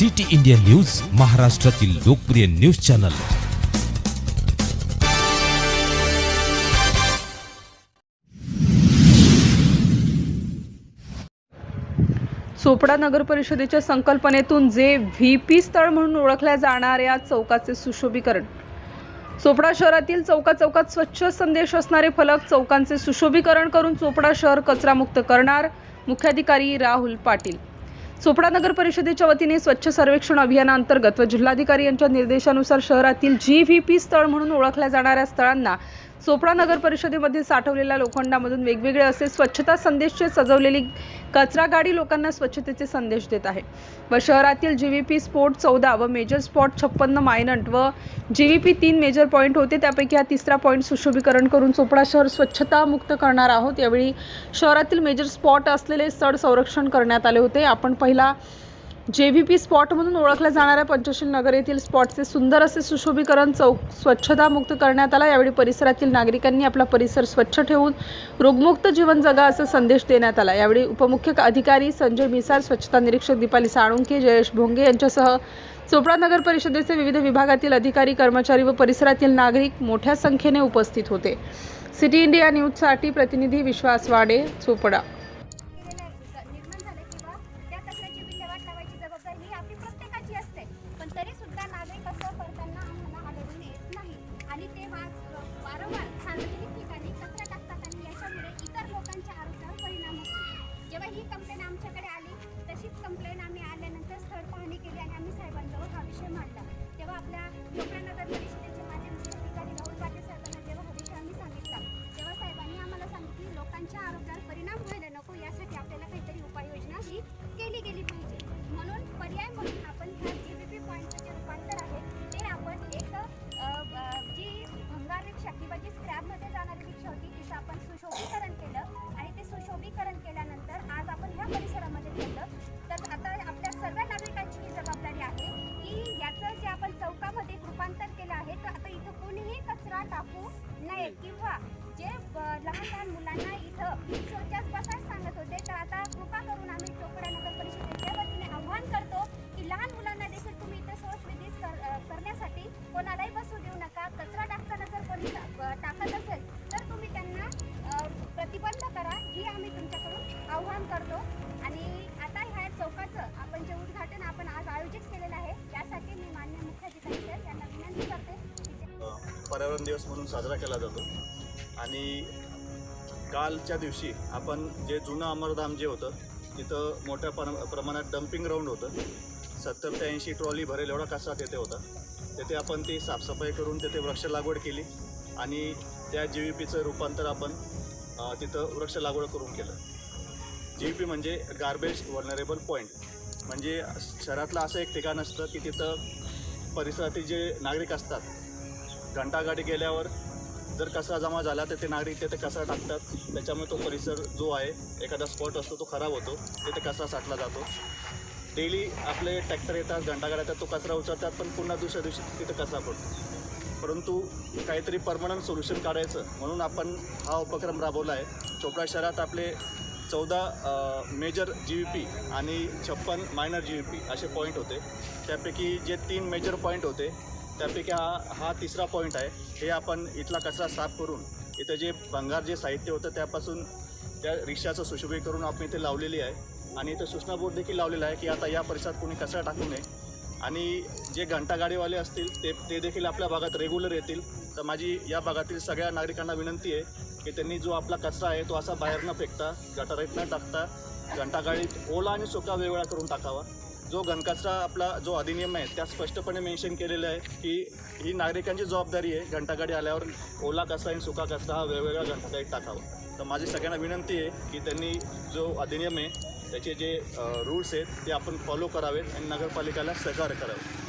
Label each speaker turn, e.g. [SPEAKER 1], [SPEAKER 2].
[SPEAKER 1] City India news महाराष्ट्रातील लोकप्रिय news channel.
[SPEAKER 2] Chopra नगर परिषदेच्या संकल्पनेतून जे व्ही पी स्थळ म्हणून ओळखल्या जाणाऱ्या चौकाचे सुशोभीकरण. चोपडा शहरातील चौका चौकात स्वच्छ संदेश असणारे फलक चौकांचे सुशोभीकरण करून चोपडा शहर कचरामुक्त करणार मुख्याधिकारी राहुल पाटील. चोपडा नगर परिषदेच्या वतीने स्वच्छ सर्वेक्षण अभियानाअंतर्गत व जिल्हाधिकारी यांच्या निर्देशानुसार शहरातील जी व्ही पी स्थळ म्हणून ओळखल्या जाणाऱ्या स्थळांना चोपडा नगर परिषदेमध्ये साठवलेल्या लोखंडामधून वेगवेगळे असे स्वच्छता संदेशचे सजवलेली कचरा गाडी लोकांना स्वच्छतेचे संदेश देत आहे. व शहरातील जी व्ही पी स्पोर्ट चौदा व मेजर स्पॉट छप्पन्न मायनंट व जी व्ही पी तीन मेजर पॉईंट होते. त्यापैकी हा तिसरा पॉईंट सुशोभीकरण करून चोपडा शहर स्वच्छता मुक्त करणार आहोत. यावेळी शहरातील मेजर स्पॉट असलेले स्थळ संरक्षण करण्यात आले होते. आपण पहिला जे व्ही पी स्पॉट म्हणून ओळखल्या जाणाऱ्या पंचशील नगर येथील स्पॉटचे सुंदर असे सुशोभीकरण चौक स्वच्छता मुक्त करण्यात आला. यावेळी परिसरातील नागरिकांनी आपला परिसर स्वच्छ ठेवून रोगमुक्त जीवन जगा असा संदेश देण्यात आला. यावेळी उपमुख्य अधिकारी संजय मिसाळ स्वच्छता निरीक्षक दीपाली साळुंके जयेश भोंगे यांच्यासह चोपडा नगर परिषदेचे विविध विभागातील अधिकारी कर्मचारी व परिसरातील नागरिक मोठ्या संख्येने उपस्थित होते. सिटी इंडिया न्यूजसाठी प्रतिनिधी विश्वास वाडे चोपडा.
[SPEAKER 3] पाहणी आम्ही साहेबांजवळ हा विषय मांडला. तेव्हा आपल्या लोकांना नगर
[SPEAKER 4] पर्यावरण दिवस म्हणून साजरा केला जातो. आणि कालच्या दिवशी आपण जे जुनं अमरधाम जे होतं तिथं मोठ्या पर प्रमाणात डम्पिंग ग्राउंड होतं. सत्तर ते ऐंशी ट्रॉली भरेल एवढा कचरा तेथे होता. तेथे आपण ती साफसफाई करून तेथे वृक्ष लागवड केली आणि त्या जी व्ही पीचं रूपांतर आपण तिथं वृक्ष लागवड करून केलं. जी व्ही पी म्हणजे गार्बेज वर्नरेबल पॉईंट म्हणजे शहरातलं असं एक ठिकाण असतं की तिथं परिसरातील जे नागरिक असतात घंटागाडी गेल्यावर जर कचरा जमा झाला तर ते नागरिक तिथे कचरा टाकतात. त्याच्यामुळे तो परिसर जो आहे एखादा स्पॉट असतो तो खराब होतो. तिथे कचरा साठला जातो. डेली आपले ट्रॅक्टर येतात घंटागाड्या येतात तो कचरा उचलतात पण पुन्हा दुसऱ्या दिवशी तिथे कचरा पडतो. परंतु काहीतरी परमनंट सोल्युशन काढायचं म्हणून आपण हा उपक्रम राबवला आहे. चोपडा शहरात आपले चौदा मेजर जी व्ही पी आणि छप्पन मायनर जी व्ही पी असे पॉईंट होते. त्यापैकी जे तीन मेजर पॉईंट होते त्यापैकी हा हा तिसरा पॉईंट आहे. हे आपण इथला कचरा साफ करून इथं जे भंगार जे साहित्य होतं त्यापासून त्या रिक्षाचं सुशोभी करून आपण इथे लावलेली आहे. आणि इथं सूचना बोर्ड देखील लावलेला आहे की आता या परिसरात कोणी कचरा टाकू नये. आणि जे घंटागाडीवाले असतील ते ते देखील आपल्या भागात रेग्युलर येतील. तर माझी या भागातील सगळ्या नागरिकांना विनंती आहे की त्यांनी जो आपला कचरा आहे तो असा बाहेर न फेकता गटारीत न टाकता घंटागाडीत ओला आणि सुका वेगवेगळा करून टाकावा. जो घनकचरा आपला जो अधिनियम आहे त्यात स्पष्टपणे मेन्शन केलेलं आहे की ही नागरिकांची जबाबदारी आहे. घंटागाडी आल्यावर ओला कचरा आणि सुका कचरा हा वेगवेगळ्या घंटागाडीत टाकावा. तर माझी सगळ्यांना विनंती आहे की त्यांनी जो अधिनियम आहे त्याचे जे रूल्स आहेत ते आपण फॉलो करावेत आणि नगरपालिकेला सहकार्य करावे.